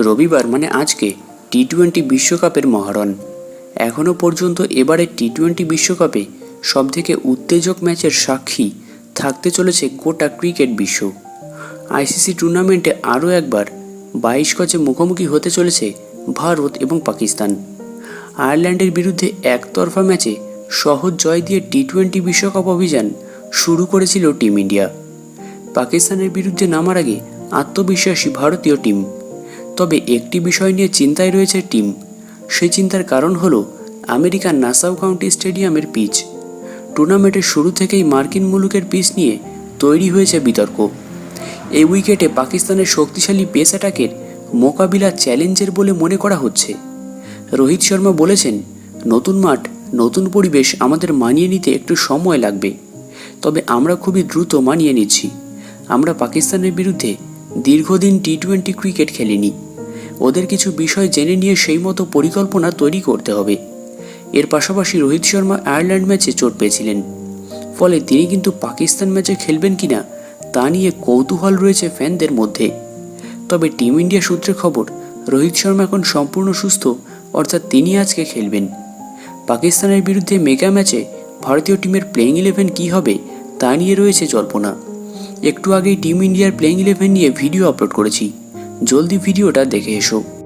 রবিবার মানে আজকে টি টোয়েন্টি বিশ্বকাপের মহারণ। এখনও পর্যন্ত এবারে টি টোয়েন্টি বিশ্বকাপে সবথেকে উত্তেজক ম্যাচের সাক্ষী থাকতে চলেছে গোটা ক্রিকেট বিশ্ব। আইসিসি টুর্নামেন্টে আরও একবার বাইশ গজে মুখোমুখি হতে চলেছে ভারত এবং পাকিস্তান। আয়ারল্যান্ডের বিরুদ্ধে একতরফা ম্যাচে সহজ জয় দিয়ে টি টোয়েন্টি বিশ্বকাপ অভিযান শুরু করেছিল টিম ইন্ডিয়া। পাকিস্তানের বিরুদ্ধে নামার আগে আত্মবিশ্বাসী ভারতীয় টিম তবে একটি বিষয় নিয়ে চিন্তায় রয়েছে টিম। সেই চিন্তার কারণ হলো আমেরিকার নাসাউ কাউন্টি স্টেডিয়ামের পিচ। টুর্নামেন্টের শুরু থেকেই মার্কিন মুলুকের পিচ নিয়ে তৈরি হয়েছে বিতর্ক। এই উইকেটে পাকিস্তানের শক্তিশালী পেস অ্যাটাকের মোকাবিলা চ্যালেঞ্জের বলে মনে করা হচ্ছে। রোহিত শর্মা বলেছেন, নতুন মাঠ, নতুন পরিবেশ আমাদের মানিয়ে নিতে একটু সময় লাগবে। তবে আমরা খুবই দ্রুত মানিয়ে নিচ্ছি। আমরা পাকিস্তানের বিরুদ্ধে দীর্ঘদিন টি টোয়েন্টি ক্রিকেট খেলিনি। ওদের কিছু বিষয় জেনে নিয়ে সেই মতো পরিকল্পনা তৈরি করতে হবে। এর পাশাপাশি রোহিত শর্মা আয়ারল্যান্ড ম্যাচে চোট পেয়েছিলেন। ফলে তিনি কিন্তু পাকিস্তান ম্যাচে খেলবেন কিনা, তা নিয়ে কৌতূহল রয়েছে ফ্যানদের মধ্যে। তবে টিম ইন্ডিয়া সূত্রে খবর, রোহিত শর্মা এখন সম্পূর্ণ সুস্থ, অর্থাৎ তিনি আজকে খেলবেন। পাকিস্তানের বিরুদ্ধে মেগা ম্যাচে ভারতীয় টিমের প্লেইং ইলেভেন কী হবে, তা নিয়ে রয়েছে জল্পনা। একটু আগেই টিম ইন্ডিয়ার প্লেইং ইলেভেন নিয়ে ভিডিও আপলোড করেছি। জলদি ভিডিওটা দেখে এসো।